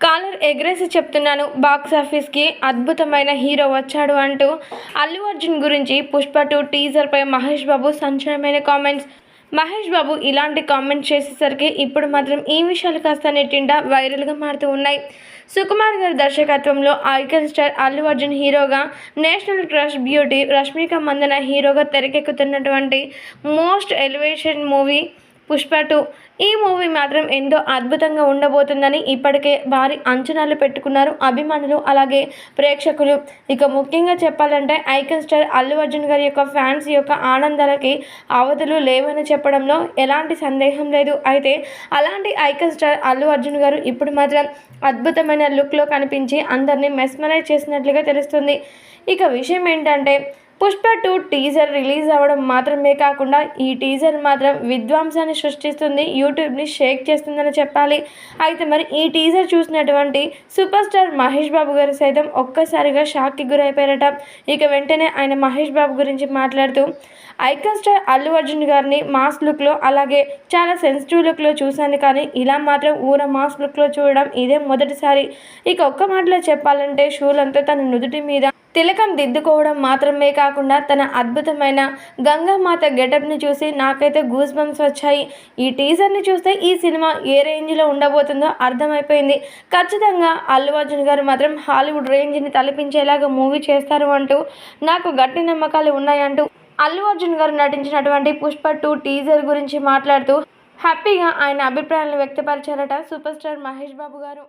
Caller ఎగ్రేసి చెప్తున్నాను box ఆఫీస్కి అద్భుతమైన హీరో వచ్చాడు అంటూ అల్లు అర్జున్ గురించి పుష్ప టూ టీజర్పై మహేష్ బాబు సంచలనమైన కామెంట్స్. మహేష్ బాబు ఇలాంటి కామెంట్స్ చేసేసరికి ఇప్పుడు మాత్రం ఈ విషయాలు కాస్త నెట్టిండా వైరల్గా మారుతూ ఉన్నాయి. సుకుమార్ గారి దర్శకత్వంలో ఐకన్ స్టార్ అల్లు అర్జున్ హీరోగా national crush beauty Rashmika Mandanna హీరోగా తెరకెక్కుతున్నటువంటి most elevation movie Pushpa two. ఈ మూవీ మాత్రం ఎంతో అద్భుతంగా ఉండబోతుందని ఇప్పటికే భారీ అంచనాలు పెట్టుకున్నారు అభిమానులు. అలాగే ప్రేక్షకులు. ఇక ముఖ్యంగా చెప్పాలంటే ఐకన్ స్టార్ అల్లు అర్జున్ గారి యొక్క ఫ్యాన్స్ యొక్క ఆనందాలకి అవధులు లేవని చెప్పడంలో ఎలాంటి సందేహం లేదు. అయితే అలాంటి ఐకన్ స్టార్ అల్లు అర్జున్ గారు ఇప్పుడు మాత్రం అద్భుతమైన లుక్లో కనిపించి అందరినీ మెస్మరైజ్ చేసినట్లుగా తెలుస్తుంది. ఇక విషయం ఏంటంటే పుష్ప టూ టీజర్ రిలీజ్ అవ్వడం మాత్రమే కాకుండా ఈ టీజర్ మాత్రం విధ్వంసాన్ని సృష్టిస్తుంది యూట్యూబ్ని షేక్ చేస్తుందని చెప్పాలి. అయితే మరి ఈ టీజర్ చూసినటువంటి సూపర్ స్టార్ మహేష్ బాబు గారు సైతం ఒక్కసారిగా షాక్కి గురైపోయారట. ఇక వెంటనే ఆయన మహేష్ బాబు గురించి మాట్లాడుతూ ఐకన్ స్టార్ అల్లు అర్జున్ గారిని మాస్ లుక్లో అలాగే చాలా సెన్సిటివ్ లుక్లో చూశాను కానీ ఇలా మాత్రం ఊర మాస్ లుక్లో చూడడం ఇదే మొదటిసారి. ఇక ఒక్క మాటలో చెప్పాలంటే షూలంతా తన నుదుటి మీద తిలకం దిద్దుకోవడం మాత్రమే కాకుండా తన అద్భుతమైన గంగామాత గెటప్ని చూసి నాకైతే గూస్ బంప్స్ వచ్చాయి. ఈ టీజర్ని చూస్తే ఈ సినిమా ఏ రేంజ్లో ఉండబోతుందో అర్థమైపోయింది. ఖచ్చితంగా అల్లు అర్జున్ గారు మాత్రం హాలీవుడ్ రేంజ్ని తలపించేలాగా మూవీ చేస్తారు అంటూ నాకు గట్టి నమ్మకాలు ఉన్నాయంటూ అల్లు అర్జున్ గారు నటించినటువంటి పుష్ప టూ టీజర్ గురించి మాట్లాడుతూ హ్యాపీగా ఆయన అభిప్రాయాలను వ్యక్తపరిచారట సూపర్ స్టార్ మహేష్ బాబు గారు.